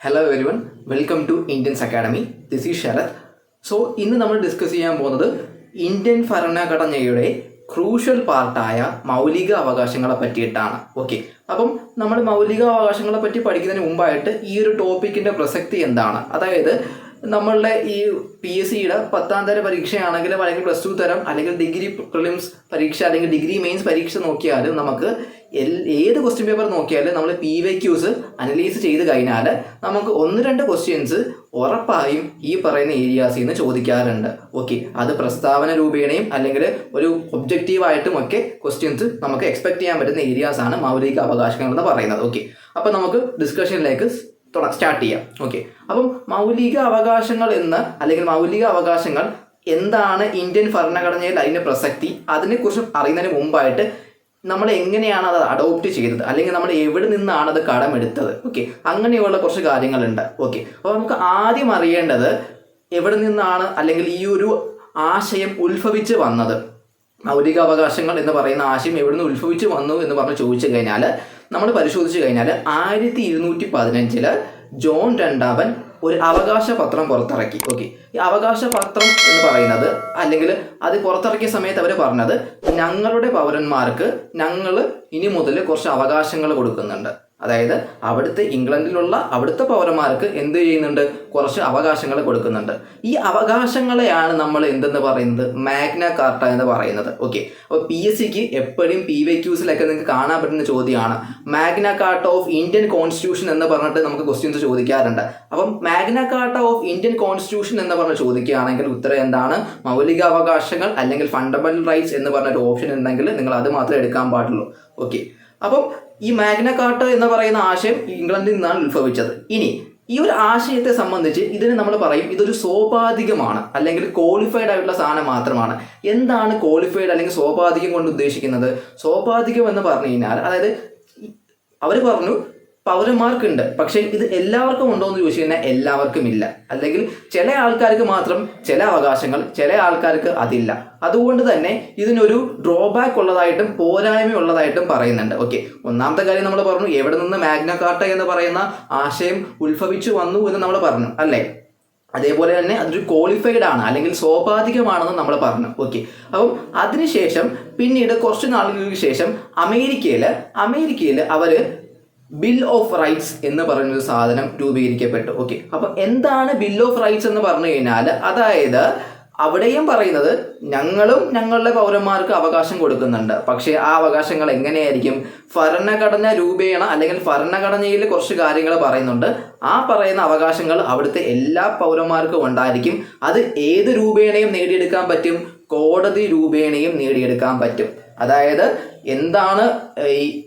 Hello everyone welcome to Indians academy this is Sharath so ഇന്ന് നമ്മൾ discuss ചെയ്യാൻ പോകുന്നത് ഇന്ത്യൻ ഭരണഘടനയുടെ ക്രൂഷ്യൽ പാർട്ടായ മൗലിക അവകാശങ്ങളെ പറ്റിയിട്ടാണ്. ഓക്കെ അപ്പം നമ്മൾ മൗലിക അവകാശങ്ങളെ പറ്റി പഠിക്കുന്നതിന് മുമ്പായിട്ട് ഈ ഒരു ടോപ്പിക്കിന്റെ പ്രസക്തി എന്താണ്? അതായത് നമ്മളുടെ ഈ പി എസ് സിയുടെ പത്താം തര പരീക്ഷയാണെങ്കിലും അല്ലെങ്കിൽ പ്ലസ് ടു തരം അല്ലെങ്കിൽ ഡിഗ്രി പ്രിലിംസ് പരീക്ഷ അല്ലെങ്കിൽ ഡിഗ്രി മെയിൻസ് പരീക്ഷ നോക്കിയാലും നമുക്ക് ഏത് ക്വസ്റ്റ്യൻ പേപ്പർ നോക്കിയാലും നമ്മൾ പി വൈ ക്യൂസ് അനലൈസ് ചെയ്ത് കഴിഞ്ഞാൽ നമുക്ക് ഒന്ന് രണ്ട് ക്വസ്റ്റ്യൻസ് ഉറപ്പായും ഈ പറയുന്ന ഏരിയാസിൽ നിന്ന് ചോദിക്കാറുണ്ട്. ഓക്കെ അത് പ്രസ്താവന രൂപേണയും അല്ലെങ്കിൽ ഒരു ഒബ്ജക്റ്റീവായിട്ടും ഒക്കെ ക്വസ്റ്റ്യൻസ് നമുക്ക് എക്സ്പെക്ട് ചെയ്യാൻ പറ്റുന്ന ഏരിയാസ് ആണ് മൗലിക അവകാശങ്ങൾ എന്ന് പറയുന്നത്. ഓക്കെ അപ്പം നമുക്ക് ഡിസ്കഷനിലേക്ക് സ്റ്റാർട്ട് ചെയ്യാം. ഓക്കെ അപ്പം മൗലിക അവകാശങ്ങൾ എന്ന് അല്ലെങ്കിൽ മൗലിക അവകാശങ്ങൾ എന്താണ് ഇന്ത്യൻ ഭരണഘടനയിൽ അതിന്റെ പ്രസക്തി? അതിനെക്കുറിച്ച് അറിയുന്നതിന് മുമ്പായിട്ട് നമ്മൾ എങ്ങനെയാണ് അത് അഡോപ്റ്റ് ചെയ്തത് അല്ലെങ്കിൽ നമ്മൾ എവിടെ നിന്നാണ് അത് കടമെടുത്തത് ഓക്കെ അങ്ങനെയുള്ള കുറച്ച് കാര്യങ്ങളുണ്ട്. ഓക്കെ അപ്പോൾ നമുക്ക് ആദ്യം അറിയേണ്ടത് എവിടെ നിന്നാണ് അല്ലെങ്കിൽ ഈ ഒരു ആശയം ഉത്ഭവിച്ച് വന്നത്? മൗലിക അവകാശങ്ങൾ എന്ന് പറയുന്ന ആശയം എവിടെ നിന്ന് ഉത്ഭവിച്ച് വന്നു എന്ന് പറഞ്ഞ് ചോദിച്ചു കഴിഞ്ഞാൽ നമ്മൾ പരിശോധിച്ചു കഴിഞ്ഞാൽ ആയിരത്തി ഇരുന്നൂറ്റി പതിനഞ്ചിൽ ജോൺ രണ്ടാമൻ ഒരു അവകാശ പത്രം പുറത്തിറക്കി. ഓക്കെ ഈ അവകാശ പത്രം എന്ന് പറയുന്നത് അല്ലെങ്കിൽ അത് പുറത്തിറക്കിയ സമയത്ത് അവർ പറഞ്ഞത് ഞങ്ങളുടെ പൗരന്മാർക്ക് ഞങ്ങൾ ഇനി മുതൽ കുറച്ച് അവകാശങ്ങൾ കൊടുക്കുന്നുണ്ട്. അതായത് അവിടുത്തെ ഇംഗ്ലണ്ടിലുള്ള അവിടുത്തെ പൗരന്മാർക്ക് എന്ത് ചെയ്യുന്നുണ്ട്? കുറച്ച് അവകാശങ്ങൾ കൊടുക്കുന്നുണ്ട്. ഈ അവകാശങ്ങളെയാണ് നമ്മൾ എന്തെന്ന് പറയുന്നത്? മാഗ്ന കാർട്ട എന്ന് പറയുന്നത്. ഓക്കെ അപ്പോൾ പി എസ് സിക്ക് എപ്പോഴും പി വൈ ക്യൂസിലൊക്കെ നിങ്ങൾക്ക് കാണാൻ പറ്റുന്ന ചോദ്യമാണ്. Magna Carta of Indian constitution എന്ന് പറഞ്ഞിട്ട് നമുക്ക് ക്വസ്റ്റ്യൻസ് ചോദിക്കാറുണ്ട്. അപ്പം Magna Carta of Indian constitution എന്ന് പറഞ്ഞ് ചോദിക്കുകയാണെങ്കിൽ ഉത്തരം എന്താണ്? മൗലിക അവകാശങ്ങൾ അല്ലെങ്കിൽ ഫണ്ടമെന്റൽ റൈറ്റ്സ് എന്ന് പറഞ്ഞൊരു ഓപ്ഷൻ ഉണ്ടെങ്കിൽ നിങ്ങൾ അത് മാത്രമേ എടുക്കാൻ പാടുള്ളൂ. ഓക്കെ അപ്പം ഈ മാഗ്ന കാർട്ട എന്ന് പറയുന്ന ആശയം ഇംഗ്ലണ്ടിൽ നിന്നാണ് ഉത്ഭവിച്ചത്. ഇനി ഈ ഒരു ആശയത്തെ സംബന്ധിച്ച് ഇതിന് നമ്മൾ പറയും ഇതൊരു സോപാധികമാണ് അല്ലെങ്കിൽ ക്വാളിഫൈഡ് ആയിട്ടുള്ള സാധനം മാത്രമാണ്. എന്താണ് ക്വാളിഫൈഡ് അല്ലെങ്കിൽ സോപാധികം കൊണ്ട് ഉദ്ദേശിക്കുന്നത്? സോപാധികം എന്ന് പറഞ്ഞു കഴിഞ്ഞാൽ അതായത് അവർ പറഞ്ഞു പൗരന്മാർക്കുണ്ട് പക്ഷേ ഇത് എല്ലാവർക്കും ഉണ്ടോ എന്ന് ചോദിച്ചു കഴിഞ്ഞാൽ എല്ലാവർക്കും ഇല്ല. അല്ലെങ്കിൽ ചില ആൾക്കാർക്ക് മാത്രം ചില അവകാശങ്ങൾ ചില ആൾക്കാർക്ക് അതില്ല. അതുകൊണ്ട് തന്നെ ഇതിനൊരു ഡ്രോബാക്ക് ഉള്ളതായിട്ടും പോരായ്മ ഉള്ളതായിട്ടും പറയുന്നുണ്ട്. ഓക്കെ ഒന്നാമത്തെ കാര്യം നമ്മൾ പറഞ്ഞു എവിടെ നിന്ന് മാഗ്ന കാർട്ട എന്ന് പറയുന്ന ആശയം ഉത്ഭവിച്ചു വന്നു എന്ന് നമ്മൾ പറഞ്ഞു അല്ലേ? അതേപോലെ തന്നെ അതൊരു ക്വാളിഫൈഡ് ആണ് അല്ലെങ്കിൽ സ്വാഭാവികമാണെന്ന് നമ്മൾ പറഞ്ഞു. ഓക്കെ അപ്പം അതിനുശേഷം പിന്നീട് കുറച്ച് നാളുകൾക്ക് ശേഷം അമേരിക്കയിൽ അമേരിക്കയിൽ അവർ ബിൽ ഓഫ് റൈറ്റ്സ് എന്ന് പറയുന്നൊരു സാധനം രൂപീകരിക്കപ്പെട്ടു. ഓക്കെ അപ്പോൾ എന്താണ് ബിൽ ഓഫ് റൈറ്റ്സ് എന്ന് പറഞ്ഞു കഴിഞ്ഞാൽ അതായത് അവിടെയും പറയുന്നത് ഞങ്ങളും ഞങ്ങളുടെ പൗരന്മാർക്ക് അവകാശം കൊടുക്കുന്നുണ്ട്. പക്ഷേ ആ അവകാശങ്ങൾ എങ്ങനെയായിരിക്കും? ഭരണഘടന രൂപേണ അല്ലെങ്കിൽ ഭരണഘടനയിൽ കുറച്ച് കാര്യങ്ങൾ പറയുന്നുണ്ട്. ആ പറയുന്ന അവകാശങ്ങൾ അവിടുത്തെ എല്ലാ പൗരന്മാർക്കും ഉണ്ടായിരിക്കും. അത് ഏത് രൂപേണയും നേടിയെടുക്കാൻ പറ്റും? കോടതി രൂപേണയും നേടിയെടുക്കാൻ പറ്റും. അതായത് എന്താണ്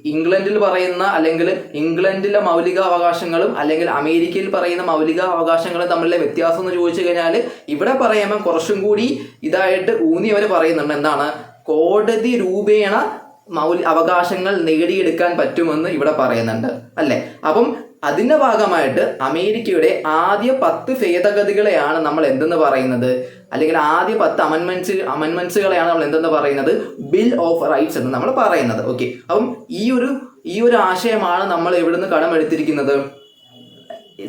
ഇംഗ്ലണ്ടിൽ പറയുന്ന അല്ലെങ്കിൽ ഇംഗ്ലണ്ടിലെ മൗലിക അവകാശങ്ങളും അല്ലെങ്കിൽ അമേരിക്കയിൽ പറയുന്ന മൗലിക അവകാശങ്ങളും തമ്മിലെ വ്യത്യാസം എന്ന് ചോദിച്ചു കഴിഞ്ഞാൽ ഇവിടെ പറയുമ്പോൾ കുറച്ചും കൂടി ഇതായിട്ട് ഊന്നി അവർ പറയുന്നുണ്ട്. എന്താണ്? കോടതി രൂപേണ മൗലി അവകാശങ്ങൾ നേടിയെടുക്കാൻ പറ്റുമെന്ന് ഇവിടെ പറയുന്നുണ്ട്. അല്ലേ? അപ്പം അതിന്റെ ഭാഗമായിട്ട് അമേരിക്കയുടെ ആദ്യ പത്ത് ഭേദഗതികളെയാണ് നമ്മൾ എന്തെന്ന് പറയുന്നത്? അല്ലെങ്കിൽ ആദ്യ പത്ത് അമൻമെന്റ്സ് അമൻമെന്റ്സുകളെയാണ് നമ്മൾ എന്തെന്ന് പറയുന്നത്? ബിൽ ഓഫ് റൈറ്റ്സ് എന്ന് നമ്മൾ പറയുന്നത്. ഓക്കെ അപ്പം ഈ ഒരു ഈ ഒരു ആശയമാണ് നമ്മൾ എവിടുന്ന് കടമെടുത്തിരിക്കുന്നത്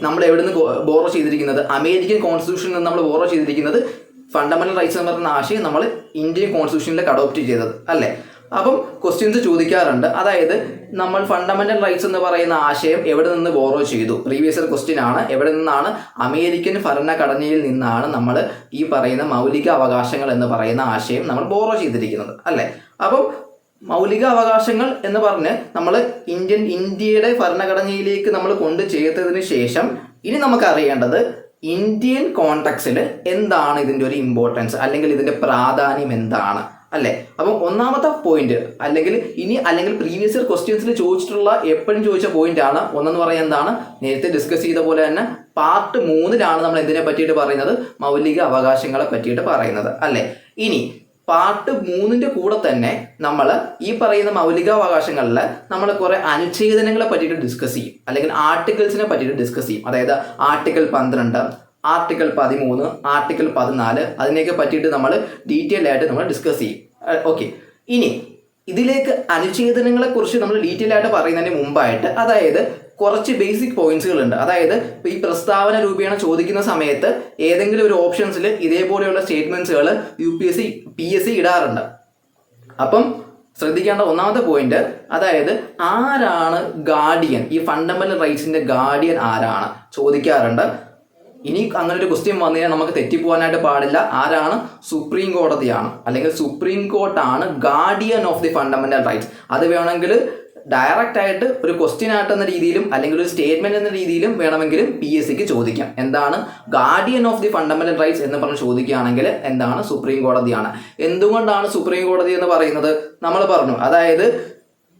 നമ്മൾ എവിടുന്ന് ബോറോ ചെയ്തിരിക്കുന്നത്? അമേരിക്കൻ കോൺസ്റ്റിറ്റ്യൂഷനിൽ നിന്ന് നമ്മൾ ബോറോ ചെയ്തിരിക്കുന്നത്? ഫണ്ടമെന്റൽ റൈറ്റ്സ് എന്ന് പറയുന്ന ആശയം നമ്മൾ ഇന്ത്യൻ കോൺസ്റ്റിറ്റ്യൂഷനിലേക്ക് അഡോപ്റ്റ് ചെയ്തത്. അല്ലേ? അപ്പം ക്വസ്റ്റ്യൻസ് ചോദിക്കാറുണ്ട്. അതായത് നമ്മൾ ഫണ്ടമെന്റൽ റൈറ്റ്സ് എന്ന് പറയുന്ന ആശയം എവിടെ നിന്ന് ബോറോ ചെയ്തു? പ്രീവിയസ് ഇയർ ക്വസ്റ്റ്യൻ ആണ്. എവിടെ നിന്നാണ്? അമേരിക്കൻ ഭരണഘടനയിൽ നിന്നാണ് നമ്മൾ ഈ പറയുന്ന മൗലിക അവകാശങ്ങൾ എന്ന് പറയുന്ന ആശയം നമ്മൾ ബോറോ ചെയ്തിരിക്കുന്നത്. അല്ലേ? അപ്പം മൗലിക അവകാശങ്ങൾ എന്ന് പറഞ്ഞ് നമ്മൾ ഇന്ത്യൻ ഇന്ത്യയുടെ ഭരണഘടനയിലേക്ക് നമ്മൾ കൊണ്ട് ചേർത്തതിന് ശേഷം ഇനി നമുക്കറിയേണ്ടത് ഇന്ത്യൻ കോണ്ടക്സിൽ എന്താണ് ഇതിന്റെ ഒരു ഇമ്പോർട്ടൻസ് അല്ലെങ്കിൽ ഇതിന്റെ പ്രാധാന്യം എന്താണ്? അല്ലേ? അപ്പം ഒന്നാമത്തെ പോയിന്റ് അല്ലെങ്കിൽ ഇനി അല്ലെങ്കിൽ പ്രീവിയസ് ഇയർ ക്വസ്റ്റ്യൻസിൽ ചോദിച്ചിട്ടുള്ള എപ്പോഴും ചോദിച്ച പോയിന്റ് ആണ്. ഒന്നെന്ന് പറയുന്നത് എന്താണ്? നേരത്തെ ഡിസ്കസ് ചെയ്ത പോലെ തന്നെ പാർട്ട് മൂന്നിലാണ് നമ്മൾ എന്തിനെ പറ്റിയിട്ട് പറയുന്നത്? മൗലിക അവകാശങ്ങളെ പറ്റിയിട്ട് പറയുന്നത്. അല്ലേ? ഇനി പാർട്ട് മൂന്നിന്റെ കൂടെ തന്നെ നമ്മൾ ഈ പറയുന്ന മൗലികാവകാശങ്ങളിൽ നമ്മൾ കുറെ അനുച്ഛേദനങ്ങളെ പറ്റിയിട്ട് ഡിസ്കസ് ചെയ്യും. അല്ലെങ്കിൽ ആർട്ടിക്കിൾസിനെ പറ്റിയിട്ട് ഡിസ്കസ് ചെയ്യും. അതായത് ആർട്ടിക്കിൾ പന്ത്രണ്ട് ആർട്ടിക്കിൾ പതിമൂന്ന് ആർട്ടിക്കിൾ പതിനാല് അതിനെയൊക്കെ പറ്റിയിട്ട് നമ്മൾ ഡീറ്റെയിൽ ആയിട്ട് നമ്മൾ ഡിസ്കസ് ചെയ്യും. ഓക്കെ ഇനി ഇതിലേക്ക് അനുച്ഛേദനങ്ങളെ കുറിച്ച് നമ്മൾ ഡീറ്റെയിൽ ആയിട്ട് പറയുന്നതിന് മുമ്പായിട്ട് അതായത് കുറച്ച് ബേസിക് പോയിന്റ്സുകൾ ഉണ്ട് അതായത് ഈ പ്രസ്താവന രൂപേണ ചോദിക്കുന്ന സമയത്ത് ഏതെങ്കിലും ഒരു ഓപ്ഷൻസിൽ ഇതേപോലെയുള്ള സ്റ്റേറ്റ്മെന്റ്സുകൾ U P S C P S C ഇടാറുണ്ട്. അപ്പം ശ്രദ്ധിക്കേണ്ട ഒന്നാമത്തെ പോയിന്റ് അതായത് ആരാണ് ഗാർഡിയൻ ഈ ഫണ്ടമെന്റൽ റൈറ്റ്സിന്റെ ഗാർഡിയൻ ആരാണ്? ചോദിക്കാറുണ്ട്. ഇനി അങ്ങനെ ഒരു ക്വസ്റ്റ്യൻ വന്നു കഴിഞ്ഞാൽ നമുക്ക് തെറ്റിപ്പോകാനായിട്ട് പാടില്ല. ആരാണ്? സുപ്രീം കോടതിയാണ് അല്ലെങ്കിൽ supreme കോർട്ടാണ് guardian of the fundamental rights അത് വേണമെങ്കിൽ ഡയറക്റ്റ് ആയിട്ട് ഒരു ക്വസ്റ്റ്യൻ ആയിട്ട് എന്ന രീതിയിലും അല്ലെങ്കിൽ ഒരു സ്റ്റേറ്റ്മെന്റ് എന്ന രീതിയിലും വേണമെങ്കിലും പി എസ് സിക്ക് ചോദിക്കാം. എന്താണ്? Guardian of the fundamental rights എന്ന് പറഞ്ഞ് ചോദിക്കുകയാണെങ്കിൽ എന്താണ്? സുപ്രീം കോടതിയാണ് എന്തുകൊണ്ടാണ് സുപ്രീം കോടതി എന്ന് പറയുന്നത്? നമ്മൾ പറഞ്ഞു. അതായത്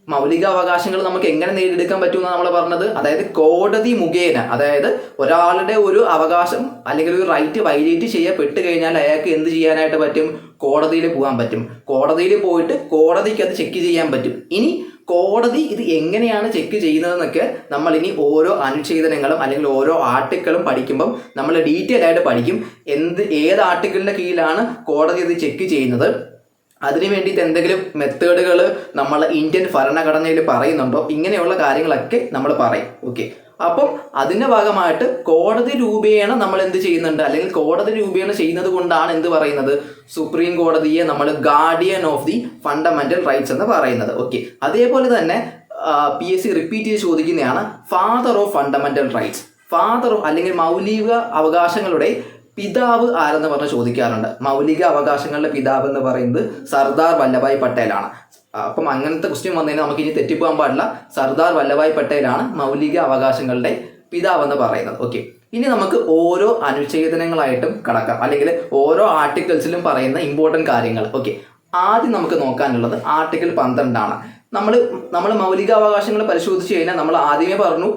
മൗലിക അവകാശങ്ങൾ നമുക്ക് എങ്ങനെ നേടിയെടുക്കാൻ പറ്റുമെന്ന് നമ്മൾ പറഞ്ഞത്. അതായത് കോടതി മുഖേന അതായത് ഒരാളുടെ ഒരു അവകാശം അല്ലെങ്കിൽ ഒരു റൈറ്റ് വൈലേറ്റ് ചെയ്യപ്പെട്ട് കഴിഞ്ഞാൽ അയാൾക്ക് എന്ത് ചെയ്യാനായിട്ട് പറ്റും? കോടതിയിൽ പോകാൻ പറ്റും. കോടതിയിൽ പോയിട്ട് കോടതിക്ക് അത് ചെക്ക് ചെയ്യാൻ പറ്റും. ഇനി കോടതി ഇത് എങ്ങനെയാണ് ചെക്ക് ചെയ്യുന്നതെന്നൊക്കെ നമ്മൾ ഇനി ഓരോ അനുച്ഛേദനങ്ങളും അല്ലെങ്കിൽ ഓരോ ആർട്ടിക്കിളും പഠിക്കുമ്പം നമ്മൾ ഡീറ്റെയിൽ ആയിട്ട് പഠിക്കും. എന്ത് ഏത് ആർട്ടിക്കിളിന്റെ കീഴിലാണ് കോടതി ഇത് ചെക്ക് ചെയ്യുന്നത്? അതിന് വേണ്ടിയിട്ട് എന്തെങ്കിലും മെത്തേഡുകൾ നമ്മൾ ഇന്ത്യൻ ഭരണഘടനയിൽ പറയുന്നുണ്ടോ? ഇങ്ങനെയുള്ള കാര്യങ്ങളൊക്കെ നമ്മൾ പറയും. ഓക്കെ. അപ്പം അതിന്റെ ഭാഗമായിട്ട് കോടതി രൂപേണ നമ്മൾ എന്ത് ചെയ്യുന്നുണ്ട്? അല്ലെങ്കിൽ കോടതി രൂപേണ ചെയ്യുന്നത് കൊണ്ടാണ് എന്ത് പറയുന്നത്? സുപ്രീം കോടതിയെ നമ്മൾ guardian of the fundamental rights എന്ന് പറയുന്നത്. ഓക്കെ. അതേപോലെ തന്നെ പി എസ് സി റിപ്പീറ്റ് ചെയ്ത് ചോദിക്കുന്നതാണ് father of fundamental rights father അല്ലെങ്കിൽ മൗലിക അവകാശങ്ങളുടെ പിതാവ് ആരെന്ന് പറഞ്ഞ് ചോദിക്കാറുണ്ട്. മൗലിക അവകാശങ്ങളുടെ പിതാവ് എന്ന് പറയുന്നത് സർദാർ വല്ലഭായ് പട്ടേലാണ്. അപ്പം അങ്ങനത്തെ ക്വസ്റ്റ്യൻ വന്നു കഴിഞ്ഞാൽ നമുക്ക് ഇനി തെറ്റിപ്പോകാൻ പാടില്ല. സർദാർ വല്ലഭായ് പട്ടേലാണ് മൗലിക അവകാശങ്ങളുടെ പിതാവ് എന്ന് പറയുന്നത്. ഓക്കെ ഇനി നമുക്ക് ഓരോ അനുച്ഛേദനങ്ങളായിട്ടും കടക്കാം. അല്ലെങ്കിൽ ഓരോ ആർട്ടിക്കിൾസിലും പറയുന്ന ഇമ്പോർട്ടന്റ് കാര്യങ്ങൾ. ഓക്കെ ആദ്യം നമുക്ക് നോക്കാനുള്ളത് ആർട്ടിക്കിൾ പന്ത്രണ്ടാണ്. നമ്മൾ നമ്മൾ മൗലികാവകാശങ്ങൾ പരിശോധിച്ച് കഴിഞ്ഞാൽ നമ്മൾ ആദ്യമേ പറഞ്ഞു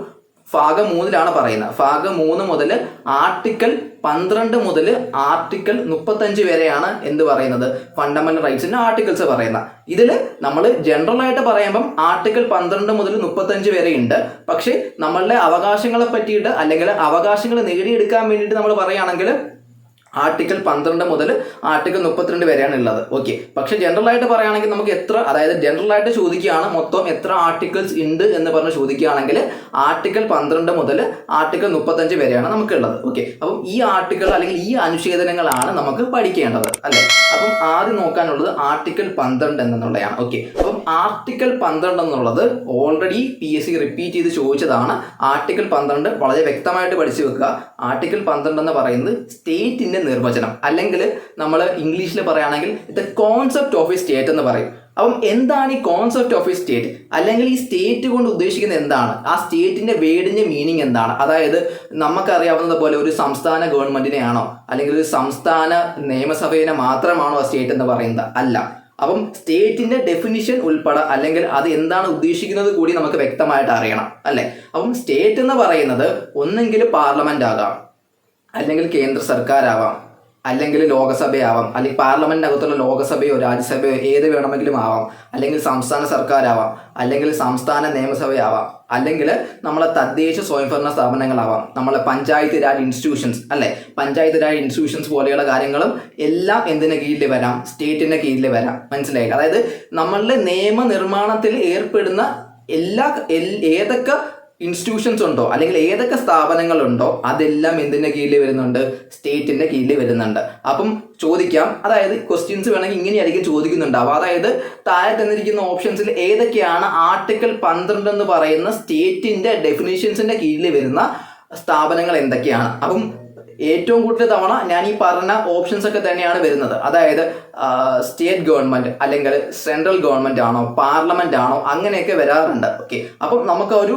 ഭാഗം മൂന്നിലാണ് പറയുന്നത്. ഭാഗം മൂന്ന് മുതൽ ആർട്ടിക്കിൾ പന്ത്രണ്ട് മുതൽ ആർട്ടിക്കിൾ മുപ്പത്തഞ്ച് വരെയാണ് എന്ത് പറയുന്നത്? ഫണ്ടമെന്റൽ റൈറ്റ്സിന്റെ ആർട്ടിക്കിൾസ് പറയുന്നത്. ഇതിൽ നമ്മൾ ജനറൽ ആയിട്ട് പറയുമ്പം ആർട്ടിക്കിൾ പന്ത്രണ്ട് മുതൽ മുപ്പത്തഞ്ച് വരെ ഉണ്ട്. പക്ഷേ നമ്മളുടെ അവകാശങ്ങളെ പറ്റിയിട്ട് അല്ലെങ്കിൽ അവകാശങ്ങൾ നേടിയെടുക്കാൻ വേണ്ടിയിട്ട് നമ്മൾ പറയുകയാണെങ്കിൽ ആർട്ടിക്കിൾ പന്ത്രണ്ട് മുതൽ ആർട്ടിക്കിൾ മുപ്പത്തിരണ്ട് വരെയാണ് ഉള്ളത്. ഓക്കെ പക്ഷെ ജനറൽ ആയിട്ട് പറയുകയാണെങ്കിൽ നമുക്ക് എത്ര അതായത് ജനറൽ ആയിട്ട് ചോദിക്കുകയാണ് മൊത്തം എത്ര ആർട്ടിക്കിൾസ് ഉണ്ട് എന്ന് പറഞ്ഞ് ചോദിക്കുകയാണെങ്കിൽ ആർട്ടിക്കിൾ പന്ത്രണ്ട് മുതൽ ആർട്ടിക്കിൾ മുപ്പത്തഞ്ച് വരെയാണ് നമുക്കുള്ളത് ഓക്കെ അപ്പം ഈ ആർട്ടിക്കിൾ അല്ലെങ്കിൽ ഈ അനുച്ഛേദനങ്ങളാണ് നമുക്ക് പഠിക്കേണ്ടത് അല്ലേ? അപ്പം ആദ്യം നോക്കാനുള്ളത് ആർട്ടിക്കിൾ പന്ത്രണ്ട് എന്നുള്ളതാണ്. ഓക്കെ അപ്പം ആർട്ടിക്കിൾ പന്ത്രണ്ട് എന്നുള്ളത് already P S C repeat ചെയ്ത് ചോദിച്ചതാണ്. ആർട്ടിക്കിൾ പന്ത്രണ്ട് വളരെ വ്യക്തമായിട്ട് പഠിച്ചു വെക്കുക. ആർട്ടിക്കിൾ പന്ത്രണ്ട് എന്ന് പറയുന്നത് സ്റ്റേറ്റിന്റെ നിർവചനം. അല്ലെങ്കിൽ നമ്മൾ ഇംഗ്ലീഷിൽ പറയുകയാണെങ്കിൽ the concept of a state എന്ന് പറയും. അപ്പം എന്താണ് ഈ കോൺസെപ്റ്റ് ഓഫ് എ സ്റ്റേറ്റ് അല്ലെങ്കിൽ ഈ സ്റ്റേറ്റ് കൊണ്ട് ഉദ്ദേശിക്കുന്നത് എന്താണ്? ആ സ്റ്റേറ്റിന്റെ വേർഡിന്റെ മീനിങ് എന്താണ്? അതായത് നമുക്കറിയാവുന്നത് പോലെ ഒരു സംസ്ഥാന ഗവൺമെന്റിനെയാണോ അല്ലെങ്കിൽ ഒരു സംസ്ഥാന നിയമസഭയെ മാത്രമാണോ ആ സ്റ്റേറ്റ് എന്ന് പറയുന്നത്? അല്ല. അപ്പം സ്റ്റേറ്റിന്റെ ഡെഫിനിഷൻ ഉൾപ്പെടെ അല്ലെങ്കിൽ അത് എന്താണ് ഉദ്ദേശിക്കുന്നത് കൂടി നമുക്ക് വ്യക്തമായിട്ട് അറിയണം. അല്ലെ? അപ്പം സ്റ്റേറ്റ് എന്ന് പറയുന്നത് ഒന്നെങ്കിൽ പാർലമെന്റ് ആകാം. അല്ലെങ്കിൽ കേന്ദ്ര സർക്കാരാവാം അല്ലെങ്കിൽ ലോകസഭയാവാം അല്ലെങ്കിൽ പാർലമെന്റിനകത്തുള്ള ലോകസഭയോ രാജ്യസഭയോ ഏത് വേണമെങ്കിലും ആവാം അല്ലെങ്കിൽ സംസ്ഥാന സർക്കാരാവാം അല്ലെങ്കിൽ സംസ്ഥാന നിയമസഭയാവാം അല്ലെങ്കിൽ നമ്മളെ തദ്ദേശ സ്വയംഭരണ സ്ഥാപനങ്ങളാവാം നമ്മളെ പഞ്ചായത്ത് രാജ് ഇൻസ്റ്റിറ്റ്യൂഷൻസ് അല്ലെ? പഞ്ചായത്ത് രാജ് ഇൻസ്റ്റിറ്റ്യൂഷൻസ് പോലെയുള്ള കാര്യങ്ങളും എല്ലാം എന്തിന്റെ കീഴിൽ വരാം? സ്റ്റേറ്റിന്റെ കീഴിൽ വരാം. മനസ്സിലായില്ല? അതായത് നമ്മളുടെ നിയമനിർമ്മാണത്തിൽ ഏർപ്പെടുന്ന എല്ലാ ഏതൊക്കെ ഇൻസ്റ്റിറ്റ്യൂഷൻസ് ഉണ്ടോ? അല്ലെങ്കിൽ ഏതൊക്കെ സ്ഥാപനങ്ങളുണ്ടോ? അതെല്ലാം എന്തിന്റെ കീഴിൽ വരുന്നുണ്ട്? സ്റ്റേറ്റിന്റെ കീഴിൽ വരുന്നുണ്ട്. അപ്പം ചോദിക്കാം. അതായത് ക്വസ്റ്റ്യൻസ് വേണമെങ്കിൽ ഇങ്ങനെയായിരിക്കും ചോദിക്കുന്നുണ്ടാവും അതായത് താഴെ തന്നിരിക്കുന്ന ഓപ്ഷൻസിൽ ഏതൊക്കെയാണ് ആർട്ടിക്കിൾ പന്ത്രണ്ട് എന്ന് പറയുന്ന സ്റ്റേറ്റിന്റെ ഡെഫിനേഷൻസിന്റെ കീഴിൽ വരുന്ന സ്ഥാപനങ്ങൾ എന്തൊക്കെയാണ്? അപ്പം ഏറ്റവും കൂടുതൽ തവണ ഞാൻ ഈ പറഞ്ഞ ഓപ്ഷൻസ് ഒക്കെ തന്നെയാണ് വരുന്നത്. അതായത് സ്റ്റേറ്റ് ഗവൺമെന്റ് അല്ലെങ്കിൽ സെൻട്രൽ ഗവൺമെന്റ് ആണോ പാർലമെന്റ് ആണോ അങ്ങനെയൊക്കെ വരാറുണ്ട്. ഓക്കെ അപ്പം നമുക്ക് ഒരു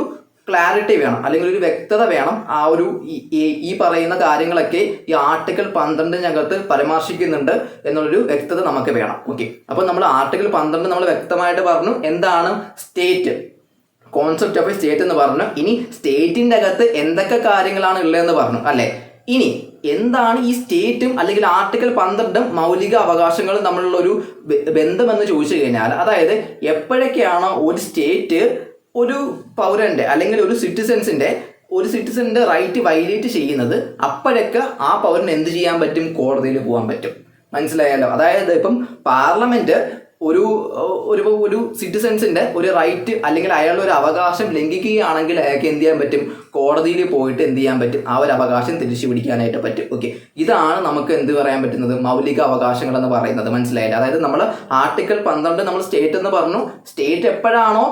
ക്ലാരിറ്റി വേണം അല്ലെങ്കിൽ ഒരു വ്യക്തത വേണം ആ ഒരു ഈ- പറയുന്ന കാര്യങ്ങളൊക്കെ ഈ ആർട്ടിക്കിൾ പന്ത്രണ്ടിനകത്ത് പരാമർശിക്കുന്നുണ്ട് എന്നുള്ളൊരു വ്യക്തത നമുക്ക് വേണം. ഓക്കെ അപ്പോൾ നമ്മൾ ആർട്ടിക്കിൾ പന്ത്രണ്ട് നമ്മൾ വ്യക്തമായിട്ട് പറഞ്ഞു. എന്താണ്? സ്റ്റേറ്റ് കോൺസെപ്റ്റ് ഓഫ് സ്റ്റേറ്റ് എന്ന് പറഞ്ഞു. ഇനി സ്റ്റേറ്റിന്റെ അകത്ത് എന്തൊക്കെ കാര്യങ്ങളാണ് ഉള്ളതെന്ന് പറഞ്ഞു. അല്ലേ? ഇനി എന്താണ് ഈ സ്റ്റേറ്റും അല്ലെങ്കിൽ ആർട്ടിക്കിൾ പന്ത്രണ്ടും മൗലിക അവകാശങ്ങളും തമ്മിലുള്ള ഒരു ബന്ധമെന്ന് ചോദിച്ചു കഴിഞ്ഞാൽ അതായത് എപ്പോഴൊക്കെയാണോ ഒരു സ്റ്റേറ്റ് ഒരു പൗരന്റെ അല്ലെങ്കിൽ ഒരു സിറ്റിസൻസിന്റെ ഒരു സിറ്റിസന്റെ റൈറ്റ് വയലേറ്റ് ചെയ്യുന്നത് അപ്പോഴൊക്കെ ആ പൗരന് എന്ത് ചെയ്യാൻ പറ്റും? കോടതിയിൽ പോകാൻ പറ്റും. മനസ്സിലായാലോ അതായത് ഇപ്പം പാർലമെന്റ് ഒരു ഒരു ഒരു സിറ്റിസൻസിന്റെ ഒരു റൈറ്റ് അല്ലെങ്കിൽ അയാളുടെ ഒരു അവകാശം ലംഘിക്കുകയാണെങ്കിൽ അയാൾക്ക് എന്ത് ചെയ്യാൻ പറ്റും? കോടതിയിൽ പോയിട്ട് എന്ത് ചെയ്യാൻ പറ്റും? ആ ഒരു അവകാശം തിരിച്ചു പിടിക്കാനായിട്ട് പറ്റും. ഓക്കെ ഇതാണ് നമുക്ക് എന്ത് പറയാൻ പറ്റുന്നത്? മൗലിക അവകാശങ്ങൾ എന്ന് പറയുന്നത്. മനസ്സിലായില്ല? അതായത് നമ്മൾ ആർട്ടിക്കിൾ പന്ത്രണ്ട് നമ്മൾ സ്റ്റേറ്റ് എന്ന് പറഞ്ഞു. സ്റ്റേറ്റ് എപ്പോഴാണോ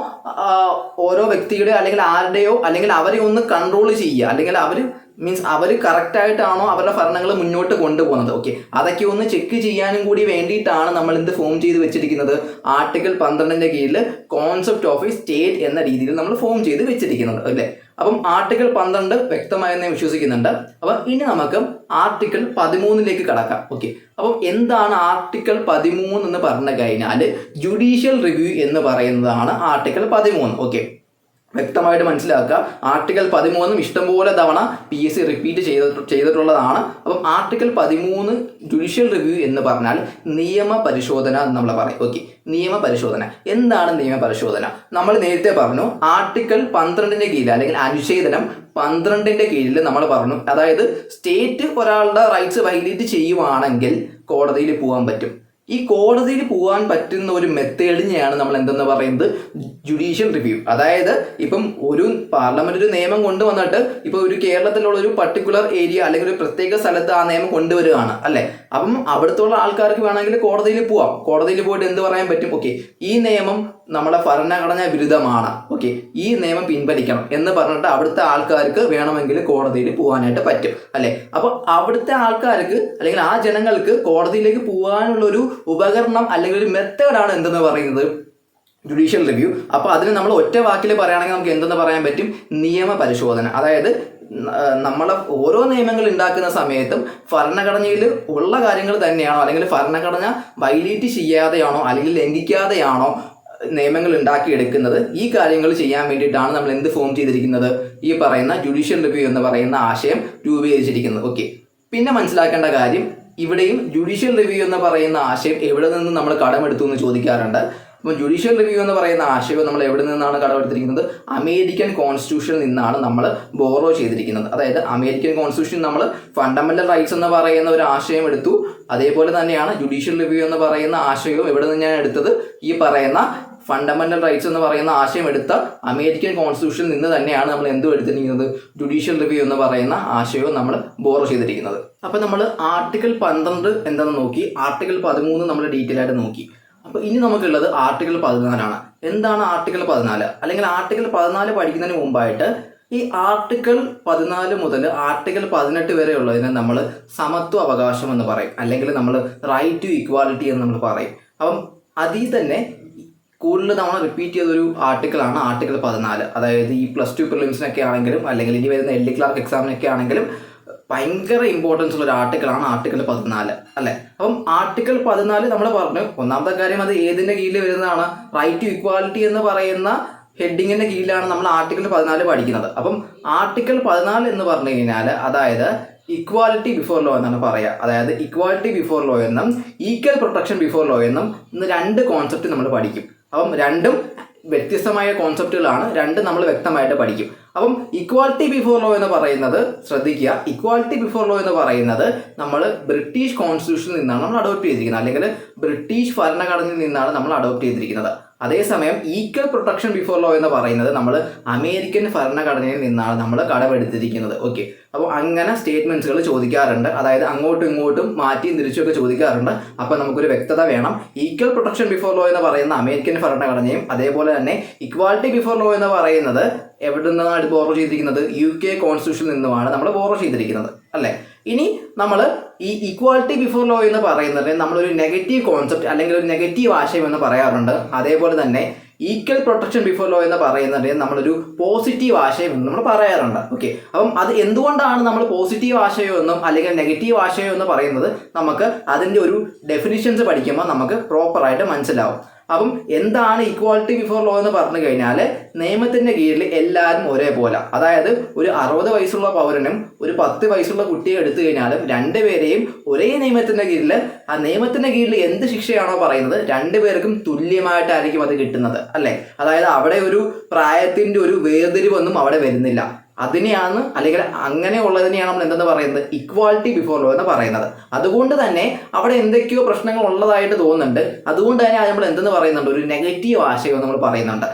ഓരോ വ്യക്തിയുടെ അല്ലെങ്കിൽ ആരുടെയോ അല്ലെങ്കിൽ അവരെ ഒന്ന് കൺട്രോൾ ചെയ്യുക. അല്ലെങ്കിൽ അവർ മീൻസ് അവർ കറക്റ്റായിട്ടാണോ അവരുടെ ഭരണങ്ങൾ മുന്നോട്ട് കൊണ്ടുപോകുന്നത്? ഓക്കെ അതൊക്കെ ഒന്ന് ചെക്ക് ചെയ്യാനും കൂടി വേണ്ടിയിട്ടാണ് നമ്മൾ എന്ത് ഫോം ചെയ്ത് വെച്ചിരിക്കുന്നത്? ആർട്ടിക്കിൾ പന്ത്രണ്ടിന്റെ കീഴിൽ കോൺസെപ്റ്റ് ഓഫ് എ സ്റ്റേറ്റ് എന്ന രീതിയിൽ നമ്മൾ ഫോം ചെയ്ത് വെച്ചിരിക്കുന്നത്. അല്ലേ? അപ്പം ആർട്ടിക്കിൾ പന്ത്രണ്ട് വ്യക്തമായെന്ന് വിശ്വസിക്കുന്നുണ്ട്. അപ്പം ഇനി നമുക്ക് ആർട്ടിക്കിൾ പതിമൂന്നിലേക്ക് കടക്കാം. ഓക്കെ അപ്പം എന്താണ് ആർട്ടിക്കിൾ പതിമൂന്ന് എന്ന് പറഞ്ഞു കഴിഞ്ഞാൽ ജുഡീഷ്യൽ റിവ്യൂ എന്ന് പറയുന്നതാണ് ആർട്ടിക്കിൾ പതിമൂന്ന്. ഓക്കെ വ്യക്തമായിട്ട് മനസ്സിലാക്കുക. ആർട്ടിക്കൽ പതിമൂന്നും ഇഷ്ടംപോലെ തവണ പി എസ് സി റിപ്പീറ്റ് ചെയ്ത ചെയ്തിട്ടുള്ളതാണ്. അപ്പം ആർട്ടിക്കൽ പതിമൂന്ന് ജുഡീഷ്യൽ റിവ്യൂ എന്ന് പറഞ്ഞാൽ നിയമ പരിശോധന എന്ന് നമ്മൾ പറയും. ഓക്കെ നിയമ പരിശോധന. എന്താണ് നിയമ പരിശോധന? നമ്മൾ നേരത്തെ പറഞ്ഞു ആർട്ടിക്കൽ പന്ത്രണ്ടിന്റെ കീഴിൽ അല്ലെങ്കിൽ അനുച്ഛേദനം പന്ത്രണ്ടിന്റെ കീഴിൽ നമ്മൾ പറഞ്ഞു. അതായത് സ്റ്റേറ്റ് ഒരാളുടെ റൈറ്റ്സ് വൈലേറ്റ് ചെയ്യുവാണെങ്കിൽ കോടതിയിൽ പോകാൻ പറ്റും. ഈ കോടതിയിൽ പോകാൻ പറ്റുന്ന ഒരു മെത്തേഡിനെയാണ് നമ്മൾ എന്തെന്ന് പറയുന്നത്? ജുഡീഷ്യൽ റിവ്യൂ അതായത് ഇപ്പം ഒരു പാർലമെന്റ് ഒരു നിയമം കൊണ്ടുവന്നിട്ട് ഇപ്പൊ ഒരു കേരളത്തിലുള്ള ഒരു പർട്ടിക്കുലർ ഏരിയ അല്ലെങ്കിൽ ഒരു പ്രത്യേക സ്ഥലത്ത് ആ നിയമം കൊണ്ടുവരികയാണ് അല്ലെ? അപ്പം അവിടുത്തെ ആൾക്കാർക്ക് വേണമെങ്കിൽ കോടതിയിൽ പോവാം. കോടതിയിൽ പോയിട്ട് എന്ത് പറയാൻ പറ്റും? ഓക്കെ ഈ നിയമം നമ്മുടെ ഭരണഘടനാ വിരുദ്ധമാണ്. ഓക്കെ ഈ നിയമം പിൻവലിക്കണം എന്ന് പറഞ്ഞിട്ട് അവിടുത്തെ ആൾക്കാർക്ക് വേണമെങ്കിൽ കോടതിയിൽ പോകാനായിട്ട് പറ്റും. അല്ലെ? അപ്പോൾ അവിടുത്തെ ആൾക്കാർക്ക് അല്ലെങ്കിൽ ആ ജനങ്ങൾക്ക് കോടതിയിലേക്ക് പോകാനുള്ള ഒരു ഉപകരണം അല്ലെങ്കിൽ ഒരു മെത്തേഡാണ് എന്തെന്ന് പറയുന്നത്? ജുഡീഷ്യൽ റിവ്യൂ അപ്പോൾ അതിന് നമ്മൾ ഒറ്റ വാക്കിൽ പറയുകയാണെങ്കിൽ നമുക്ക് എന്തെന്ന് പറയാൻ പറ്റും? നിയമ പരിശോധന. അതായത് നമ്മളെ ഓരോ നിയമങ്ങൾ ഉണ്ടാക്കുന്ന സമയത്തും ഭരണഘടനയിൽ ഉള്ള കാര്യങ്ങൾ തന്നെയാണോ അല്ലെങ്കിൽ ഭരണഘടന വൈലേറ്റ് ചെയ്യാതെയാണോ അല്ലെങ്കിൽ ലംഘിക്കാതെയാണോ നിയമങ്ങൾ ഉണ്ടാക്കിയെടുക്കുന്നത് ഈ കാര്യങ്ങൾ ചെയ്യാൻ വേണ്ടിയിട്ടാണ് നമ്മൾ എന്ത് ഫോം ചെയ്തിരിക്കുന്നത്? ഈ പറയുന്ന ജുഡീഷ്യൽ റിവ്യൂ എന്ന് പറയുന്ന ആശയം രൂപീകരിച്ചിരിക്കുന്നത്. ഓക്കെ പിന്നെ മനസ്സിലാക്കേണ്ട കാര്യം ഇവിടെയും ജുഡീഷ്യൽ റിവ്യൂ എന്ന് പറയുന്ന ആശയം എവിടെ നിന്ന് നമ്മൾ കടമെടുത്തു എന്ന് ചോദിക്കാറുണ്ട്? അപ്പോൾ ജുഡീഷ്യൽ റിവ്യൂ എന്ന് പറയുന്ന ആശയം നമ്മൾ എവിടെ നിന്നാണ് കടമെടുത്തിരിക്കുന്നത്? അമേരിക്കൻ കോൺസ്റ്റിറ്റ്യൂഷനിൽ നിന്നാണ് നമ്മൾ ബോറോ ചെയ്തിരിക്കുന്നത്. അതായത് അമേരിക്കൻ കോൺസ്റ്റിറ്റ്യൂഷൻ നമ്മൾ ഫണ്ടമെന്റൽ റൈറ്റ്സ് എന്ന് പറയുന്ന ഒരു ആശയം എടുത്തു. അതേപോലെ തന്നെയാണ് ജുഡീഷ്യൽ റിവ്യൂ എന്ന് പറയുന്ന ആശയവും എവിടെ നിന്നാണ് എടുത്തത്? ഈ പറയുന്ന ഫണ്ടമെന്റൽ റൈറ്റ്സ് എന്ന് പറയുന്ന ആശയം എടുത്ത അമേരിക്കൻ കോൺസ്റ്റിറ്റ്യൂഷനിൽ നിന്ന് തന്നെയാണ് നമ്മൾ എന്തും എടുത്തിരിക്കുന്നത്? ജുഡീഷ്യൽ റിവ്യൂ എന്ന് പറയുന്ന ആശയവും നമ്മൾ ബോറോ ചെയ്തിരിക്കുന്നത്. അപ്പോൾ നമ്മൾ ആർട്ടിക്കിൾ പന്ത്രണ്ട് എന്താണെന്ന് നോക്കി. ആർട്ടിക്കിൾ പതിമൂന്ന് നമ്മൾ ഡീറ്റെയിൽ ആയിട്ട് നോക്കി. അപ്പോൾ ഇനി നമുക്കുള്ളത് ആർട്ടിക്കിൾ പതിനാലാണ്. എന്താണ് ആർട്ടിക്കിൾ പതിനാല്? അല്ലെങ്കിൽ ആർട്ടിക്കിൾ പതിനാല് പഠിക്കുന്നതിന് മുമ്പായിട്ട് ഈ ആർട്ടിക്കിൾ പതിനാല് മുതൽ ആർട്ടിക്കിൾ പതിനെട്ട് വരെ ഉള്ളതിനെ നമ്മൾ സമത്വ അവകാശം എന്ന് പറയും. അല്ലെങ്കിൽ നമ്മൾ റൈറ്റ് ടു ഇക്വാലിറ്റി എന്ന് നമ്മൾ പറയും. അപ്പം അതിൽ തന്നെ കൂടുതൽ തവണ റിപ്പീറ്റ് ചെയ്തൊരു ആർട്ടിക്കിളാണ് ആർട്ടിക്കിൾ പതിനാല്. അതായത് ഈ പ്ലസ് ടു പ്രിലിംസിനൊക്കെ ആണെങ്കിലും അല്ലെങ്കിൽ ഇനി വരുന്ന എൽ ഡി ക്ലാർക്ക് എക്സാമിനൊക്കെ ആണെങ്കിലും ഭയങ്കര ഇമ്പോർട്ടൻസ് ഉള്ള ഒരു ആർട്ടിക്കിളാണ് ആർട്ടിക്കിൾ പതിനാല് അല്ലേ? അപ്പം ആർട്ടിക്കിൾ പതിനാല് നമ്മൾ പറഞ്ഞു ഒന്നാമത്തെ കാര്യം അത് ഏതിന്റെ കീഴിൽ വരുന്നതാണ്? റൈറ്റ് ടു ഇക്വാലിറ്റി എന്ന് പറയുന്ന ഹെഡിങ്ങിന്റെ കീഴിലാണ് നമ്മൾ ആർട്ടിക്കിൾ പതിനാല് പഠിക്കുന്നത്. അപ്പം ആർട്ടിക്കിൾ പതിനാല് എന്ന് പറഞ്ഞു കഴിഞ്ഞാൽ അതായത് ഇക്വാലിറ്റി ബിഫോർ ലോ എന്നാണ് പറയുക അതായത് ഇക്വാലിറ്റി ബിഫോർ ലോ എന്നും ഈക്വൽ പ്രൊട്ടക്ഷൻ ബിഫോർ ലോ എന്നും ഇന്ന് രണ്ട് കോൺസെപ്റ്റ് നമ്മൾ പഠിക്കും. അപ്പം രണ്ടും വ്യത്യസ്തമായ കോൺസെപ്റ്റുകളാണ് രണ്ട് നമ്മൾ വ്യക്തമായിട്ട് പഠിക്കും. അപ്പം ഇക്വാലിറ്റി ബിഫോർ ലോ എന്ന് പറയുന്നത് ശ്രദ്ധിക്കുക ഇക്വാലിറ്റി ബിഫോർ ലോ എന്ന് പറയുന്നത് നമ്മൾ ബ്രിട്ടീഷ് കോൺസ്റ്റിറ്റ്യൂഷനിൽ നിന്നാണ് നമ്മൾ അഡോപ്റ്റ് ചെയ്തിരിക്കുന്നത്. അല്ലെങ്കിൽ ബ്രിട്ടീഷ് ഭരണഘടനയിൽ നിന്നാണ് നമ്മൾ അഡോപ്റ്റ് ചെയ്തിരിക്കുന്നത്. അതേസമയം ഈക്വൽ പ്രൊട്ടക്ഷൻ ബിഫോർ ലോ എന്ന് പറയുന്നത് നമ്മൾ അമേരിക്കൻ ഭരണഘടനയിൽ നിന്നാണ് നമ്മൾ കടമെടുത്തിരിക്കുന്നത്. ഓക്കെ അപ്പോൾ അങ്ങനെ സ്റ്റേറ്റ്മെന്റ്സുകൾ ചോദിക്കാറുണ്ട്. അതായത് അങ്ങോട്ടും ഇങ്ങോട്ടും മാറ്റിയും തിരിച്ചുമൊക്കെ ചോദിക്കാറുണ്ട്. അപ്പോൾ നമുക്കൊരു വ്യക്തത വേണം. ഈക്വൽ പ്രൊട്ടക്ഷൻ ബിഫോർ ലോ എന്ന് പറയുന്ന അമേരിക്കൻ ഭരണഘടനയും അതേപോലെ തന്നെ ഇക്വാളിറ്റി ബിഫോർ ലോ എന്ന് പറയുന്നത് എവിടെ നിന്നാണ് ബോറോ ചെയ്തിരിക്കുന്നത്? യു കെ കോൺസ്റ്റിറ്റ്യൂഷനിൽ നിന്നുമാണ് നമ്മൾ ബോറോ ചെയ്തിരിക്കുന്നത്. അല്ലേ? ഇനി നമ്മൾ ഈ ഇക്വാലിറ്റി ബിഫോർ ലോ എന്ന് പറയുന്നത് നമ്മളൊരു നെഗറ്റീവ് കോൺസെപ്റ്റ് അല്ലെങ്കിൽ ഒരു നെഗറ്റീവ് ആശയം എന്ന് പറയാറുണ്ട്. അതേപോലെ തന്നെ ഈക്വൽ പ്രൊട്ടക്ഷൻ ബിഫോർ ലോ എന്ന് പറയുന്നത് നമ്മളൊരു പോസിറ്റീവ് ആശയം എന്ന് നമ്മൾ പറയാറുണ്ട്. ഓക്കെ അപ്പം അത് എന്തുകൊണ്ടാണ് നമ്മൾ പോസിറ്റീവ് ആശയം എന്നും അല്ലെങ്കിൽ നെഗറ്റീവ് ആശയം എന്ന് പറയുന്നത്? നമുക്ക് അതിന്റെ ഒരു ഡെഫിനിഷൻസ് പഠിക്കുമ്പോൾ നമുക്ക് പ്രോപ്പറായിട്ട് മനസ്സിലാവും. അപ്പം എന്താണ് ഇക്വാലിറ്റി ബിഫോർ ലോ എന്ന് പറഞ്ഞു കഴിഞ്ഞാൽ നിയമത്തിന്റെ കീഴിൽ എല്ലാവരും ഒരേപോലെ. അതായത് ഒരു അറുപത് വയസ്സുള്ള പൗരനും ഒരു പത്ത് വയസ്സുള്ള കുട്ടിയെ എടുത്തു കഴിഞ്ഞാലും രണ്ടുപേരെയും ഒരേ നിയമത്തിന്റെ കീഴിൽ ആ നിയമത്തിന്റെ കീഴിൽ എന്ത് ശിക്ഷയാണോ പറയുന്നത് രണ്ടുപേർക്കും തുല്യമായിട്ടായിരിക്കും അത് കിട്ടുന്നത് അല്ലേ? അതായത് അവിടെ ഒരു പ്രായത്തിന്റെ ഒരു വേർതിരിവൊന്നും അവിടെ വരുന്നില്ല. അതിനെയാണ് അല്ലെങ്കിൽ അങ്ങനെയുള്ളതിനെയാണ് നമ്മൾ എന്തെന്ന് പറയുന്നത്? ഇക്വാലിറ്റി ബിഫോർ ലോ എന്ന് പറയുന്നത്. അതുകൊണ്ട് തന്നെ അവിടെ എന്തൊക്കെയോ പ്രശ്നങ്ങൾ ഉള്ളതായിട്ട് തോന്നുന്നുണ്ട്. അതുകൊണ്ട് തന്നെ നമ്മൾ എന്തെന്ന് പറയുന്നുണ്ട്? ഒരു നെഗറ്റീവ് ആശയം നമ്മൾ പറയുന്നുണ്ട്.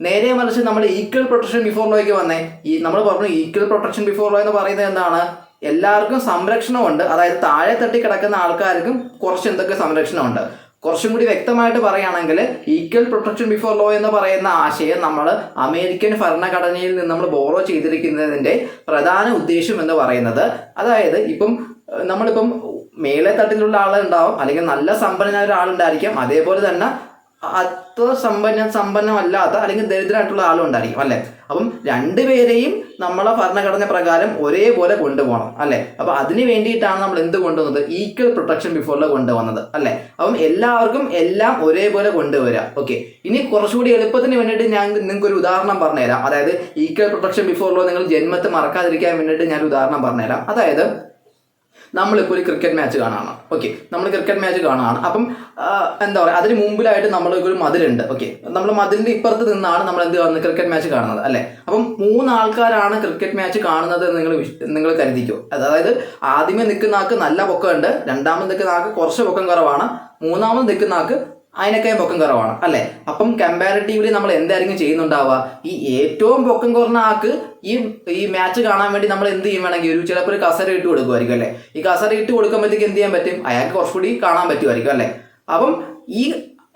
നേരെ മറിച്ച് നമ്മൾ ഈക്വൽ പ്രൊട്ടക്ഷൻ ബിഫോർ ലോയ്ക്ക് വന്നേ. ഈ നമ്മൾ പറഞ്ഞു ഈക്വൽ പ്രൊട്ടക്ഷൻ ബിഫോർ ലോ എന്ന് പറയുന്നത് എന്താണ്? എല്ലാവർക്കും സംരക്ഷണമുണ്ട്. അതായത് താഴെ തട്ടി കിടക്കുന്ന ആൾക്കാർക്കും കുറച്ച് എന്തൊക്കെ സംരക്ഷണമുണ്ട്. കുറച്ചും കൂടി വ്യക്തമായിട്ട് പറയുകയാണെങ്കിൽ ഈക്വൽ പ്രൊട്ടക്ഷൻ ബിഫോർ ലോ എന്ന് പറയുന്ന ആശയം നമ്മൾ അമേരിക്കൻ ഭരണഘടനയിൽ നിന്ന് നമ്മൾ ബോറോ ചെയ്തിരിക്കുന്നതിന്റെ പ്രധാന ഉദ്ദേശം എന്ന് പറയുന്നത്. അതായത് ഇപ്പം നമ്മളിപ്പം മേലെ തട്ടിലുള്ള ആളുണ്ടാവും അല്ലെങ്കിൽ നല്ല സമ്പന്നനായ ഒരാളുണ്ടായിരിക്കാം. അതേപോലെ തന്നെ അത്ര സമ്പന്ന സമ്പന്നമല്ലാത്ത അല്ലെങ്കിൽ ദരിദ്രമായിട്ടുള്ള ആളും ഉണ്ടായിരിക്കും അല്ലെ? അപ്പം രണ്ടുപേരെയും നമ്മളെ ഭരണഘടന പ്രകാരം ഒരേപോലെ കൊണ്ടുപോകണം അല്ലേ? അപ്പൊ അതിന് വേണ്ടിയിട്ടാണ് നമ്മൾ എന്ത് കൊണ്ടുവന്നത്? ഈക്വൽ പ്രൊട്ടക്ഷൻ ബിഫോറിൽ കൊണ്ടുവന്നത് അല്ലേ? അപ്പം എല്ലാവർക്കും എല്ലാം ഒരേപോലെ കൊണ്ടുവരിക ഓക്കെ. ഇനി കുറച്ചുകൂടി എളുപ്പത്തിന് വേണ്ടിയിട്ട് ഞാൻ നിങ്ങൾക്ക് ഒരു ഉദാഹരണം പറഞ്ഞുതരാം. അതായത് ഈക്വൽ പ്രൊട്ടക്ഷൻ ബിഫോറിലോ നിങ്ങൾ ജന്മത്തെ മറക്കാതിരിക്കാൻ വേണ്ടിയിട്ട് ഞാൻ ഉദാഹരണം പറഞ്ഞുതരാം. അതായത് നമ്മളിപ്പോൾ ഒരു ക്രിക്കറ്റ് മാച്ച് കാണാണ്. ഓക്കെ നമ്മൾ ക്രിക്കറ്റ് മാച്ച് കാണാണ്. അപ്പം എന്താ പറയുക അതിന് മുമ്പിലായിട്ട് നമ്മൾ ഒരു മതിലുണ്ട്. ഓക്കെ നമ്മൾ മതിലിന്റെ ഇപ്പുറത്ത് നിന്നാണ് നമ്മൾ എന്ത് കാണുന്നത്? ക്രിക്കറ്റ് മാച്ച് കാണുന്നത് അല്ലേ? അപ്പം മൂന്ന് ആൾക്കാരാണ് ക്രിക്കറ്റ് മാച്ച് കാണുന്നത് എന്ന് നിങ്ങൾ നിങ്ങൾ കരുതിക്കോ. അതായത് ആദ്യമേ നിൽക്കുന്ന ആൾക്ക് നല്ല പൊക്കമുണ്ട്. രണ്ടാമത് നിൽക്കുന്ന ആൾക്ക് കുറച്ച് പൊക്കം കുറവാണ്. മൂന്നാമത് നിൽക്കുന്ന ആൾക്ക് അതിനൊക്കെ പൊക്കം കുറവാണ് അല്ലേ? അപ്പം കമ്പാരിറ്റീവ്ലി നമ്മൾ എന്തായിരിക്കും ചെയ്യുന്നുണ്ടാവുക? ഈ ഏറ്റവും പൊക്കം കുറഞ്ഞ ആൾക്ക് ഈ ഈ മാച്ച് കാണാൻ വേണ്ടി നമ്മൾ എന്ത് ചെയ്യും വേണമെങ്കിൽ ഒരു ചിലപ്പോൾ ഒരു കസര ഇട്ട് കൊടുക്കുമായിരിക്കും അല്ലെ? ഈ കസര ഇട്ട് കൊടുക്കുമ്പോഴത്തേക്ക് എന്ത് ചെയ്യാൻ പറ്റും? അയാൾക്ക് കുറച്ചുകൂടി കാണാൻ പറ്റുമായിരിക്കും അല്ലേ? അപ്പം ഈ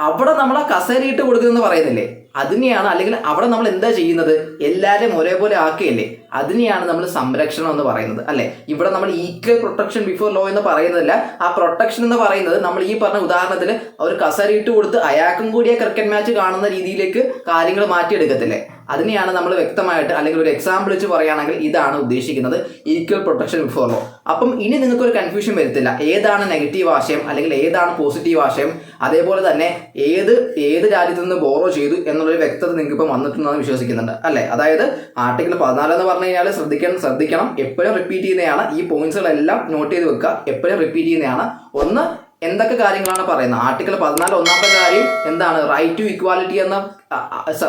അവിടെ നമ്മൾ ആ കസേര ഇട്ട് കൊടുക്കുന്നതെന്ന് പറയുന്നില്ലേ? അതിനെയാണ് അല്ലെങ്കിൽ അവിടെ നമ്മൾ എന്താ ചെയ്യുന്നത്? എല്ലാവരും ഒരേപോലെ ആക്കുകയല്ലേ? അതിനെയാണ് നമ്മൾ സംരക്ഷണം എന്ന് പറയുന്നത് അല്ലെ? ഇവിടെ നമ്മൾ ഈക്വൽ പ്രൊട്ടക്ഷൻ ബിഫോർ ലോ എന്ന് പറയുന്നതല്ല. ആ പ്രൊട്ടക്ഷൻ എന്ന് പറയുന്നത് നമ്മൾ ഈ പറഞ്ഞ ഉദാഹരണത്തിൽ ഒരു കസരിയിട്ട് ഇട്ട് കൊടുത്ത് അയാൾക്കും കൂടിയ ക്രിക്കറ്റ് മാച്ച് കാണുന്ന രീതിയിലേക്ക് കാര്യങ്ങൾ മാറ്റിയെടുക്കത്തില്ലേ? അതിനെയാണ് നമ്മൾ വ്യക്തമായിട്ട് അല്ലെങ്കിൽ ഒരു എക്സാമ്പിൾ വെച്ച് പറയുകയാണെങ്കിൽ ഇതാണ് ഉദ്ദേശിക്കുന്നത് ഈക്വൽ പ്രൊട്ടക്ഷൻ ബിഫോർ ലോ അപ്പം ഇനി നിങ്ങൾക്ക് ഒരു കൺഫ്യൂഷൻ വരുത്തില്ല. ഏതാണ് നെഗറ്റീവ് ആശയം അല്ലെങ്കിൽ ഏതാണ് പോസിറ്റീവ് ആശയം? അതേപോലെ തന്നെ ഏത് ഏത് രാജ്യത്ത് നിന്ന് ബോറോ ചെയ്തു എന്നുള്ളൊരു വ്യക്തത നിങ്ങൾക്ക് ഇപ്പം വന്നിട്ടുണ്ടെന്ന് വിശ്വസിക്കുന്നുണ്ട് അല്ലേ? അതായത് ആർട്ടിക്കിൾ പതിനാല് എന്ന് പറഞ്ഞു കഴിഞ്ഞാൽ ശ്രദ്ധിക്കണം ശ്രദ്ധിക്കണം. എപ്പോഴും റിപ്പീറ്റ് ചെയ്യുന്നതാണ്. ഈ പോയിന്റ്സുകളെല്ലാം നോട്ട് ചെയ്ത് വെക്കുക. എപ്പോഴും റിപ്പീറ്റ് ചെയ്യുന്നതാണ്. ഒന്ന് എന്തൊക്കെ കാര്യങ്ങളാണ് പറയുന്നത്? ആർട്ടിക്കിൾ പതിനാല് ഒന്നാമത്തെ കാര്യം എന്താണ്? റൈറ്റ് ടു ഇക്വാലിറ്റി എന്ന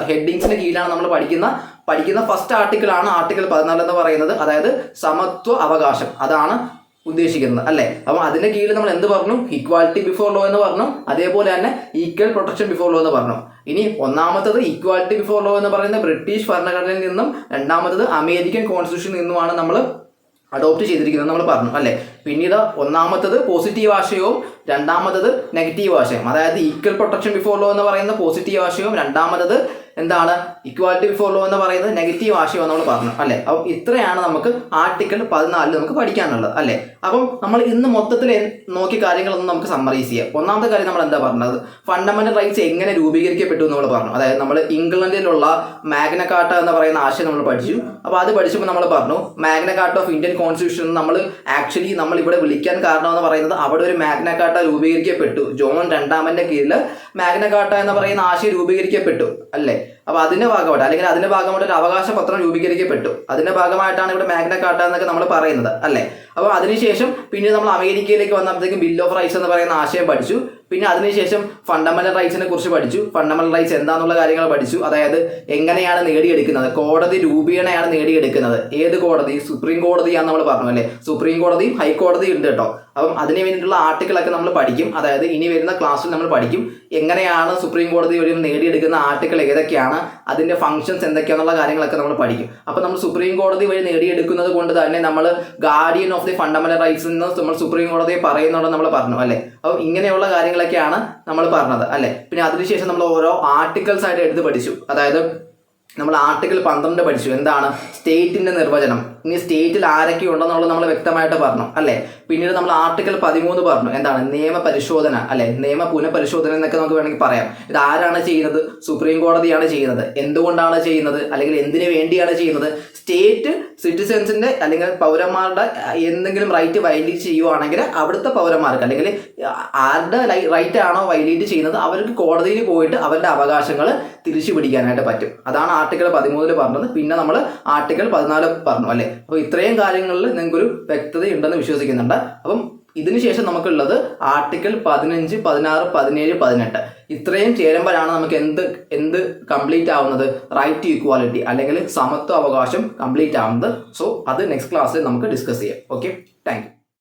ഹെഡിങ്സിന് കീഴിലാണ് നമ്മൾ പഠിക്കുന്ന. പഠിക്കുന്ന ഫസ്റ്റ് ആർട്ടിക്കിൾ ആണ് ആർട്ടിക്കിൾ പതിനാല് എന്ന് പറയുന്നത്. അതായത് സമത്വ അവകാശം. അതാണ് ഉദ്ദേശിക്കുന്നത് അല്ലേ? അപ്പം അതിന്റെ കീഴിൽ നമ്മൾ എന്ത് പറഞ്ഞു? ഇക്വാലിറ്റി ബിഫോർ ലോ എന്ന് പറഞ്ഞു. അതേപോലെ തന്നെ ഈക്വൽ പ്രൊട്ടക്ഷൻ ബിഫോർ ലോ എന്ന് പറഞ്ഞു. ഇനി ഒന്നാമത്തത് ഇക്വാലിറ്റി ബിഫോർ ലോ എന്ന് പറയുന്ന ബ്രിട്ടീഷ് ഭരണഘടനയിൽ നിന്നും രണ്ടാമത്തത് അമേരിക്കൻ കോൺസ്റ്റിറ്റ്യൂഷനിൽ നിന്നുമാണ് നമ്മൾ അഡോപ്റ്റ് ചെയ്തിരിക്കുന്നത് നമ്മൾ പറഞ്ഞു അല്ലേ? പിന്നീട് ഒന്നാമത്തത് പോസിറ്റീവ് ആശയവും രണ്ടാമത്തത് നെഗറ്റീവ് ആശയം അതായത് ഈക്വൽ പ്രൊട്ടക്ഷൻ ബിഫോർ ലോ എന്ന് പറയുന്ന പോസിറ്റീവ് ആശയവും രണ്ടാമത്തത് എന്താണ്? ഇക്വാലിറ്റി ബിഫോർ ലോ എന്ന് പറയുന്നത് നെഗറ്റീവ് ആശയം നമ്മൾ പറഞ്ഞു അല്ലേ? അപ്പം ഇത്രയാണ് നമുക്ക് ആർട്ടിക്കിൾ പതിനാലിൽ നമുക്ക് പഠിക്കാനുള്ളത് അല്ലേ? അപ്പം നമ്മൾ ഇന്ന് മൊത്തത്തിൽ നോക്കി നോക്കിയ കാര്യങ്ങളൊന്നും നമുക്ക് സമ്മറൈസ് ചെയ്യാം. ഒന്നാമത്തെ കാര്യം നമ്മൾ എന്താ പറഞ്ഞത്? ഫണ്ടമെന്റൽ റൈറ്റ്സ് എങ്ങനെ രൂപീകരിക്കപ്പെട്ടു എന്ന് നമ്മൾ പറഞ്ഞു. അതായത് നമ്മൾ ഇംഗ്ലണ്ടിലുള്ള മാഗ്ന കാർട്ട എന്ന് പറയുന്ന ആശയം നമ്മൾ പഠിച്ചു. അപ്പോൾ അത് പഠിച്ചപ്പോൾ നമ്മൾ പറഞ്ഞു Magna Carta of Indian constitution നമ്മൾ ആക്ച്വലി നമ്മൾ ഇവിടെ വിളിക്കാൻ കാരണം എന്ന് പറയുന്നത് അവിടെ ഒരു മാഗ്നക്കാട്ട രൂപീകരിക്കപ്പെട്ടു. ജോൺ രണ്ടാമന്റെ കീഴിൽ മാഗ്നക്കാട്ട എന്ന് പറയുന്ന ആശയം രൂപീകരിക്കപ്പെട്ടു അല്ലേ? അപ്പൊ അതിന്റെ ഭാഗമായിട്ട് അല്ലെങ്കിൽ അതിന്റെ ഭാഗമായിട്ട് ഒരു അവകാശ പത്രം രൂപീകരിക്കപ്പെട്ടു. അതിന്റെ ഭാഗമായിട്ടാണ് ഇവിടെ മാഗ്ന എന്നൊക്കെ നമ്മൾ പറയുന്നത് അല്ലേ? അപ്പോൾ അതിനുശേഷം പിന്നീട് നമ്മൾ അമേരിക്കയിലേക്ക് വന്നപ്പോഴത്തേക്കും ബിൽ ഓഫ് റൈറ്റ്സ് എന്ന് പറയുന്ന ആശയം പഠിച്ചു. പിന്നെ അതിനുശേഷം ഫണ്ടമെന്റൽ റൈറ്റ്സിനെ കുറിച്ച് പഠിച്ചു. ഫണ്ടമെന്റൽ റൈറ്റ്സ് എന്താണെന്നുള്ള കാര്യങ്ങൾ പഠിച്ചു. അതായത് എങ്ങനെയാണ് നേടിയെടുക്കുന്നത്? കോടതി രൂപീണയാണ് നേടിയെടുക്കുന്നത്. ഏത് കോടതി? സുപ്രീം കോടതിയാണെന്ന് നമ്മൾ പറഞ്ഞു അല്ലേ? സുപ്രീം കോടതിയും ഹൈക്കോടതിയും ഉണ്ട് കേട്ടോ. അപ്പം അതിന് വേണ്ടിയിട്ടുള്ള ആർട്ടിക്കിളൊക്കെ നമ്മൾ പഠിക്കും. അതായത് ഇനി വരുന്ന ക്ലാസ്സിൽ നമ്മൾ പഠിക്കും. എങ്ങനെയാണ് സുപ്രീം കോടതി വഴി നേടിയെടുക്കുന്ന ആർട്ടിക്കിൾ ഏതൊക്കെയാണ് അതിന്റെ ഫങ്ഷൻസ് എന്തൊക്കെയാണെന്നുള്ള കാര്യങ്ങളൊക്കെ നമ്മൾ പഠിക്കും. അപ്പോൾ നമ്മൾ സുപ്രീം കോടതി വഴി നേടിയെടുക്കുന്നത് കൊണ്ട് തന്നെ നമ്മൾ guardian of the fundamental rights എന്ന് നമ്മൾ സുപ്രീം കോടതിയെ പറയുന്നുണ്ടെന്ന് നമ്മൾ പറഞ്ഞു അല്ലേ? അപ്പോൾ ഇങ്ങനെയുള്ള കാര്യങ്ങളൊക്കെയാണ് നമ്മൾ പറഞ്ഞത് അല്ലേ? പിന്നെ അതിനുശേഷം നമ്മൾ ഓരോ ആർട്ടിക്കിൾസ് ആയിട്ട് എടുത്ത് പഠിച്ചു. അതായത് നമ്മൾ ആർട്ടിക്കിൾ പന്ത്രണ്ട് പഠിച്ചു. എന്താണ്? സ്റ്റേറ്റിന്റെ നിർവചനം. ഇനി സ്റ്റേറ്റിൽ ആരൊക്കെ ഉണ്ടെന്നുള്ളത് നമ്മൾ വ്യക്തമായിട്ട് പറഞ്ഞു അല്ലേ? പിന്നീട് നമ്മൾ ആർട്ടിക്കിൾ പതിമൂന്ന് പറഞ്ഞു. എന്താണ്? നിയമ പരിശോധന അല്ലെ? നിയമ പുനഃപരിശോധന എന്നൊക്കെ നമുക്ക് വേണമെങ്കിൽ പറയാം. ഇത് ആരാണ് ചെയ്യുന്നത്? സുപ്രീം കോടതിയാണ് ചെയ്യുന്നത്. എന്തുകൊണ്ടാണ് ചെയ്യുന്നത്? അല്ലെങ്കിൽ എന്തിനു വേണ്ടിയാണ് ചെയ്യുന്നത്? സ്റ്റേറ്റ് സിറ്റിസൻസിന്റെ അല്ലെങ്കിൽ പൗരന്മാരുടെ എന്തെങ്കിലും റൈറ്റ് വയലേറ്റ് ചെയ്യുവാണെങ്കിൽ അവിടുത്തെ പൗരന്മാർക്ക് അല്ലെങ്കിൽ ആരുടെ റൈറ്റ് ആണോ വയലേറ്റ് ചെയ്യുന്നത് അവർക്ക് കോടതിയിൽ പോയിട്ട് അവരുടെ അവകാശങ്ങൾ തിരിച്ചു പിടിക്കാനായിട്ട് പറ്റും. അതാണ് ആർട്ടിക്കിൾ പതിമൂന്നിൽ പറഞ്ഞത്. പിന്നെ നമ്മൾ ആർട്ടിക്കിൾ പതിനാല് പറഞ്ഞു അല്ലേ? അപ്പോൾ ഇത്രയും കാര്യങ്ങളിൽ നിങ്ങൾക്കൊരു വ്യക്തത ഉണ്ടെന്ന് വിശ്വസിക്കുന്നുണ്ട്. അപ്പം ഇതിനുശേഷം നമുക്കുള്ളത് ആർട്ടിക്കിൾ പതിനഞ്ച് പതിനാറ് പതിനേഴ് പതിനെട്ട്. ഇത്രയും ചേരുമ്പോഴാണ് നമുക്ക് എന്ത് എന്ത് കംപ്ലീറ്റ് ആവുന്നത്? റൈറ്റ് ടു ഇക്വാലിറ്റി അല്ലെങ്കിൽ സമത്വ അവകാശം കംപ്ലീറ്റ് ആവുന്നത്. സോ അത് നെക്സ്റ്റ് ക്ലാസ്സിൽ നമുക്ക് ഡിസ്കസ് ചെയ്യാം. Okay thank